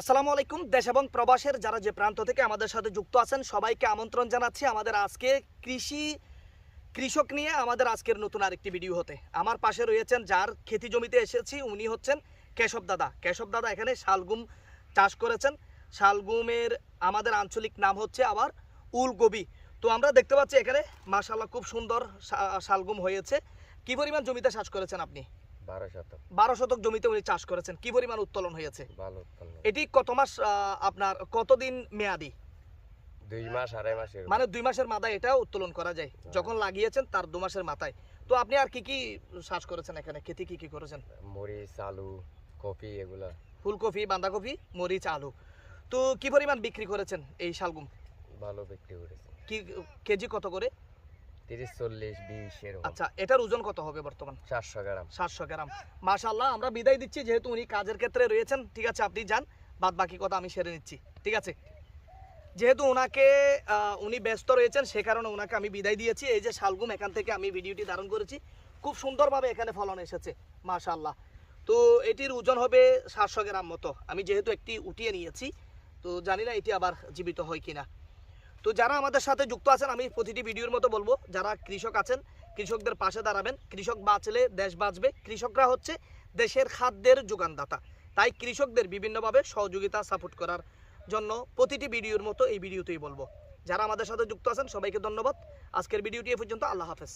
আসসালামু আলাইকুম, দেশ এবং প্রবাসের যারা যে প্রান্ত থেকে আমাদের সাথে যুক্ত আছেন, সবাইকে আমন্ত্রণ জানাচ্ছি আমাদের আজকে কৃষি কৃষক নিয়ে আমাদের আজকের নতুন আরেকটি ভিডিও হতে। আমার পাশে রয়েছেন যার খেতি জমিতে এসেছি, উনি হচ্ছেন কেশব দাদা। কেশব দাদা এখানে শালগুম চাষ করেছেন। শালগুমের আমাদের আঞ্চলিক নাম হচ্ছে আবার উলগবি তো আমরা দেখতে পাচ্ছি এখানে মাশাল্লাহ খুব সুন্দর শালগুম হয়েছে। কি পরিমাণ জমিতে চাষ করেছেন আপনি? বারো শতক। বারো শতক জমিতে উনি চাষ করেছেন। কি পরিমাণ উত্তোলন হয়েছে? ভালো এটি কত মাস আপনার কতদিন মেয়াদি? দুই মাস আড়াই মাসের মানে দুই মাসের মাথায় এটা উত্তোলন করা যায়। যখন লাগিয়েছেন তার দু মাসের মাথায়। তো আপনি আর কি কি চাষ করেছেন এখানে? খেতে কি কি করেছেন? মরিচ আলু কফি এগুলা। ফুলকপি বাঁধাকপি মরিচ আলু। তো কি পরিমাণ বিক্রি করেছেন এই শালগুম? ভালো বিক্রি করেছে। কি কেজি কত করে? তিরিশ চল্লিশ বিশ এরকম। আচ্ছা এটার ওজন কত হবে বর্তমান? গ্রাম। সাতশো গ্রাম। মাশাল্লাহ আমরা বিদায় দিচ্ছি যেহেতু উনি কাজের ক্ষেত্রে রয়েছেন। ঠিক আছে আপনি যান বাদ বাকি কথা আমি সেরে নিচ্ছি। ঠিক আছে? যেহেতু ওনাকে উনি ব্যস্ত রয়েছেন সে কারণে ওনাকে আমি বিদায় দিয়েছি। এই যে শালগুম এখান থেকে আমি ভিডিওটি ধারণ করেছি। খুব সুন্দরভাবে এখানে ফলন এসেছে মাশাল্লাহ তো এটির ওজন হবে সাতশো গ্রাম মতো। আমি যেহেতু একটি উঠিয়ে নিয়েছি তো জানি না এটি আবার জীবিত হয় কিনা। তো যারা আমাদের সাথে যুক্ত আছেন, আমি প্রতিটি ভিডিওর মতো বলব, যারা কৃষক আছেন, কৃষকদের পাশে দাঁড়াবেন। কৃষক বাঁচলে দেশ বাঁচবে। কৃষকরা হচ্ছে দেশের খাদ্যের যোগানদাতা। তাই কৃষকদের বিভিন্নভাবে সহযোগিতা সাপোর্ট করার জন্য প্রতিটি ভিডিওর মতো এই ভিডিওতেই বলব। যারা আমাদের সাথে যুক্ত আছেন, সবাইকে ধন্যবাদ। আজকের ভিডিওটি এ পর্যন্ত। আল্লাহ হাফেজ।